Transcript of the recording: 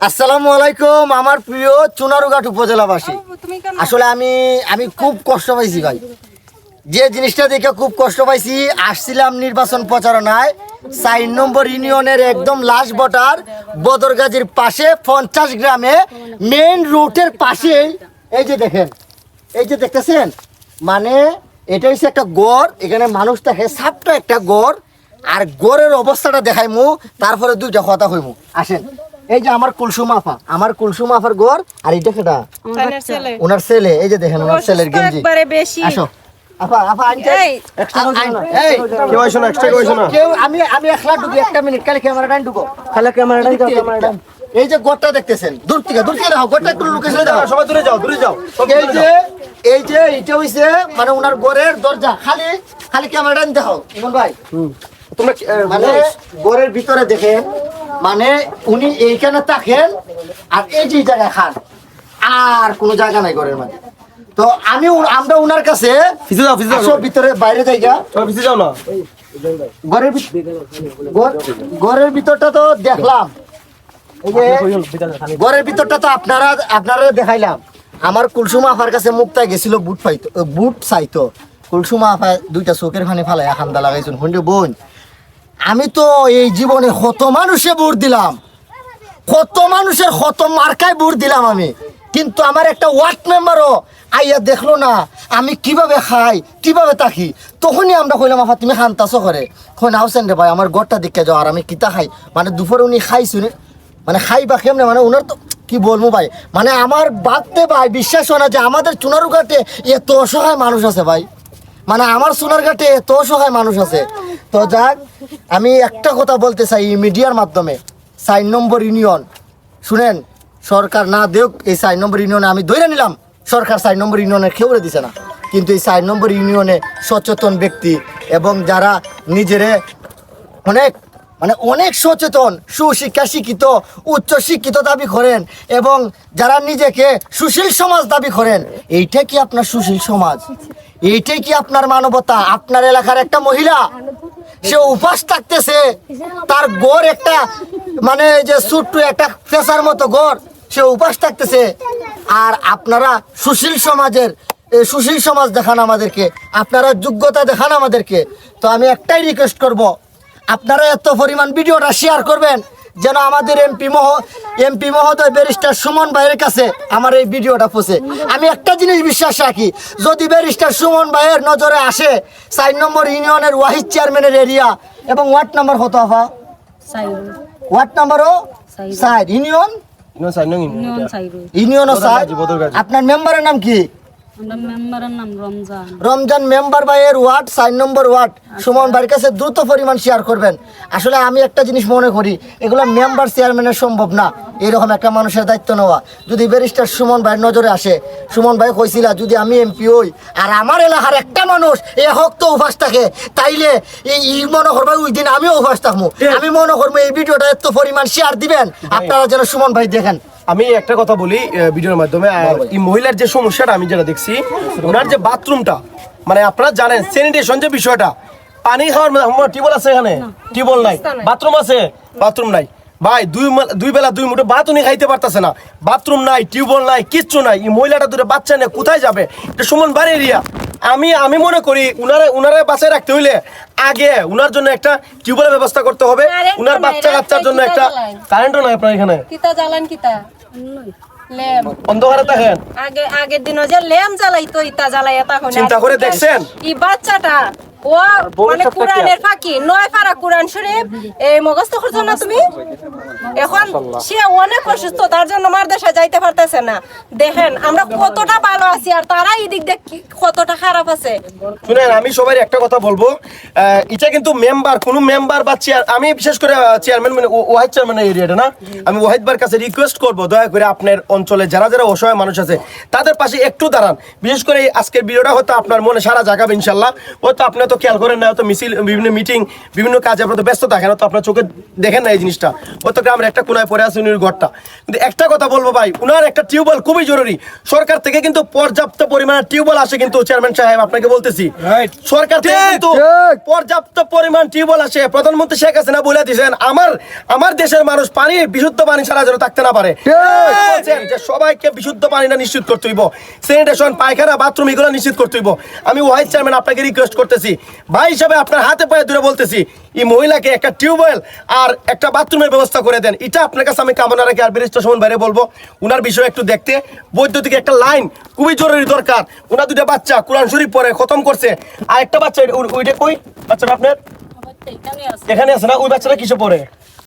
আসসালামু আলাইকুম আমার প্রিয় চুনারুঘাট উপজেলাবাসী। আসলে আমি আমি খুব কষ্ট পাইছি ভাই। যে জিনিসটা দেখে খুব কষ্ট পাইছি আসছিলাম নির্বাচন প্রচারণায়। চার নম্বর ইউনিয়নের একদম লাস্ট ভোটার বদরগাজীর পাশে পঞ্চাশ গ্রামে মেন রুটের পাশেই এই যে দেখেন এই যে দেখতেছেন? মানে এটা হচ্ছে একটা গড় এখানে মানুষ থাকে সাপটা একটা গড়। আর গড়ের অবস্থাটা দেখাই মু তারপরে দুইটা কথা হইমু আসেন। এই যে আমার কুলসুম আফা আমার কুলসুম আফার গড় আর এটা কেটা ওনার ছেলে। এই যে দেখেন ওনার ছেলের গেঞ্জি। একবারে বেশি। আসো। আফা আফা আনতে এই, এই কেউ আইসো না এক্সট্রা কেউ আইসো কেউ আমি আমি একলা ঢুকি একটা মিনিট খালি ক্যামেরাটা ঢুকো। খালি ক্যামেরাটা ক্যামেরাটা এই যে গোটটা দেখতেছেন দূর থেকে দূর থেকে দেখো গোটটা একটু লোকেশনে দেখো সবাই দূরে যাও দূরে যাও এই যে এই যে এটা হইছে মানে ওনার ঘরের দরজা। খালি খালি ক্যামেরাটা দেখো ইমন ভাই। তোমরা মানে ঘরের ভিতরে দেখেন মানে উনি এইখানে থাকেন আর এই যে জায়গায় খান আর কোনো জায়গা নাই ঘরের মধ্যে। তো আমি আমরা ওনার কাছে যাও যাও। ভিতরে বাইরে জায়গা যাও না। ঘরের ঘরের ভিতরটা তো দেখলাম। ঘরের ভিতরটা তো আপনারা আপনারা দেখাইলাম। আমার কুলসুমা আফার কাছে মুক্তা গেছিল বুট পাইতো বুট চাইতো। কুলসুমা আফা দুইটা চোখের ফানি ফালাই খান্দা লাগাইছেন। হন্ডে বোন আমি তো এই জীবনে কত মানুষে বুট দিলাম। কত মানুষের কত মার্কায় বুট দিলাম আমি। কিন্তু আমার একটা ওয়ার্ড মেম্বারও আইয়া দেখল না, আমি কীভাবে খাই, কীভাবে থাকি, তখনই আমরা কইলাম, আফা, তুমি খান্তাছো করে কই নাওছেন রে ভাই, আমার গড়টা দেখে যাও, আর আমি কিতা খাই? মানে দুপুরে উনি খাইছুন মানে খাই বা কেমনে? মানে ওনার তো কি বলব ভাই? মানে আমার বাদতে ভাই, বিশ্বাস হয় না যে আমাদের চুনারুঘাটে এত অসহায় মানুষ আছে ভাই। মানে আমার সোনার ঘাটে এত অসহায় মানুষ আছে। তো যাক, আমি একটা কথা বলতে চাই মিডিয়ার মাধ্যমে। চার নম্বর ইউনিয়ন। শুনেন, সরকার না দেওক এই চার নম্বর ইউনিয়নে আমি ধরে নিলাম। সরকার চার নম্বর ইউনিয়নের খেউরে দিছে না। কিন্তু এই চার নম্বর ইউনিয়নে সচেতন ব্যক্তি এবং যারা নিজেরে অনেক মানে অনেক সচেতন সুশিক্ষা শিক্ষিত উচ্চ শিক্ষিত দাবি করেন এবং যারা নিজেকে সুশীল সমাজ দাবি করেন, এইটা কি আপনার সুশীল সমাজ? এইটাই কি আপনার মানবতা? আপনার এলাকার একটা মহিলা, সে উপাস থাকতেছে, তার গড় একটা মানে যে ছোট্ট একটা ফেসার মতো গড়, সে উপাস থাকতেছে। আর আপনারা সুশীল সমাজের সুশীল সমাজ দেখান আমাদেরকে, আপনারা যোগ্যতা দেখান আমাদেরকে। তো আমি একটাই রিকোয়েস্ট করব, আপনারা এত পরিমাণ ভিডিওটা শেয়ার করবেন যেন আমাদের এমপি মহ এমপি মহোদয় ব্যারিস্টার সুমন ভাইয়ের কাছে আমার এই ভিডিওটা পৌঁছে। আমি একটা জিনিস বিশ্বাস রাখি যদি ব্যারিস্টার সুমন ভাইয়ের নজরে আসে চার নম্বর ইউনিয়নের ওয়াহিদ চেয়ারম্যানের এরিয়া এবং ওয়ার্ড নাম্বার কত আফা? ওয়ার্ড নাম্বারও সাইড ইউনিয়ন? বদরগাজী। আপনার মেম্বারের নাম কি? রমজান। রমজান মেম্বার ভাইয়ের ওয়ার্ড চার নম্বর ওয়ার্ড। সুমন ভাইয়ের কাছে দ্রুত পরিমাণ শেয়ার করবেন। আসলে আমি একটা জিনিস মনে করি এগুলো মেম্বার চেয়ারম্যানের সম্ভব না। এরকম একটা মানুষের দায়িত্ব নেওয়া। যদি ব্যারিস্টার সুমন ভাইয়ের নজরে আসে সুমন ভাই কইছিল যদি আমি এমপি হই আর আমার এলাকার একটা মানুষ এ হক তো উপাস থাকে তাইলে এই মনে করব ওই দিন আমিও উপাস থাকব আমি মনে করব এই ভিডিওটা এত পরিমাণ শেয়ার দিবেন আপনারা যেন সুমন ভাই দেখেন। আমি একটা কথা বলি ভিডিওর মাধ্যমে এই মহিলার যে সমস্যাটা আমি যেটা দেখছি ওনার যে বাথরুমটা মানে আপনারা জানেন স্যানিটেশন যে বিষয়টা পানি খাওয়ার টিউবওয়েল আছে এখানে? টিউবওয়েল নাই। বাথরুম আছে? বাথরুম নাই। ভাই দুই দুই বেলা দুই মুঠো ভাত উনি খাইতে পারতেছে না। বাথরুম নাই টিউবওয়েল নাই কিচ্ছু নাই। এই মহিলাটা দুটো বাচ্চা নিয়ে কোথায় যাবে? এটা সুমন বাড়ি এরিয়া। আমি আমি মনে করি উনারে উনারে বাসায় রাখতে হইলে আগে উনার জন্য একটা টিউবওয়েলের ব্যবস্থা করতে হবে। উনার বাচ্চা কাচ্চার জন্য একটা? কারেন্টও নাই আপনার এখানে। কিতা জ্বালান কিতা? অন্ধকারে দেখেন আগে আগের দিনও যে ল্যাম্প জ্বালাইতো ইতা জ্বালাই এটা চিন্তা করে দেখছেন? এই বাচ্চাটা। ও মানে কোরআনের ফাঁকি। নয় পারা কোরআন শরীফ। এই করছ না তুমি? এখন সে অনেক অসুস্থ তার জন্য আমার দেশে যাইতে পারতেছে না। দেখেন আমরা কতটা ভালো আছি আর তারা এই দিক দিয়ে কতটা খারাপ আছে। শুনেন আমি সবাই একটা কথা বলব। এটা কিন্তু মেম্বার কোন মেম্বার বা চেয়ার আমি বিশেষ করে চেয়ারম্যান মানে ওয়াহিদ চেয়ারম্যান এরিয়াটা না? আমি ওয়াহিদ বার কাছে রিকোয়েস্ট করব দয়া করে আপনার অঞ্চলে যারা যারা অসহায় মানুষ আছে তাদের পাশে একটু দাঁড়ান। বিশেষ করে আজকের ভিডিওটা হয়তো আপনার মনে সারা জাগাবে ইনশাল্লাহ হয়তো আপনি হয়তো খেয়াল করেন না হয়তো মিছিল বিভিন্ন মিটিং বিভিন্ন কাজে আপনার তো ব্যস্ত থাকেন তো আপনার চোখে দেখেন না এই জিনিসটা। হয়তো গ্রামের একটা কোনায় পড়ে আছে উনির ঘরটা। কিন্তু একটা কথা বলব ভাই উনার একটা টিউবওয়েল খুবই জরুরি। সরকার থেকে কিন্তু পর্যাপ্ত পরিমাণে টিউবওয়েল আসে কিন্তু চেয়ারম্যান সাহেব আপনাকে বলতেছি। সরকার থেকে কিন্তু পর্যাপ্ত পরিমাণ টিউবওয়েল আসে। প্রধানমন্ত্রী শেখ হাসিনা বলে দিয়েছেন আমার আমার দেশের মানুষ পানি বিশুদ্ধ পানি ছাড়া যেন থাকতে না পারে। যে সবাইকে বিশুদ্ধ পানিটা নিশ্চিত করতে হইব। স্যানিটেশন পায়খানা বাথরুম এগুলো নিশ্চিত করতে হইব। আমি ওয়াইস চেয়ারম্যান আপনাকে রিকোয়েস্ট করতেছি ভাই হিসাবে আপনার হাতে পায়ে দূরে বলতেছি এই মহিলাকে একটা টিউবওয়েল আর একটা বাথরুমের ব্যবস্থা করে দেন। এটা আপনার কাছে আমি কামনা রাখি আর বিরিষ্ট সমন বাইরে বলব উনার বিষয়ে একটু দেখতে। বৈদ্যুতিক একটা লাইন খুবই জরুরি দরকার। ওনার দুটা বাচ্চা কোরআন শরীফ পরে খতম করছে। আর একটা বাচ্চা ওই- ওইটা কই? বাচ্চাটা আপনার? এখানে আছে না? ওই বাচ্চাটা কিসে পড়ে?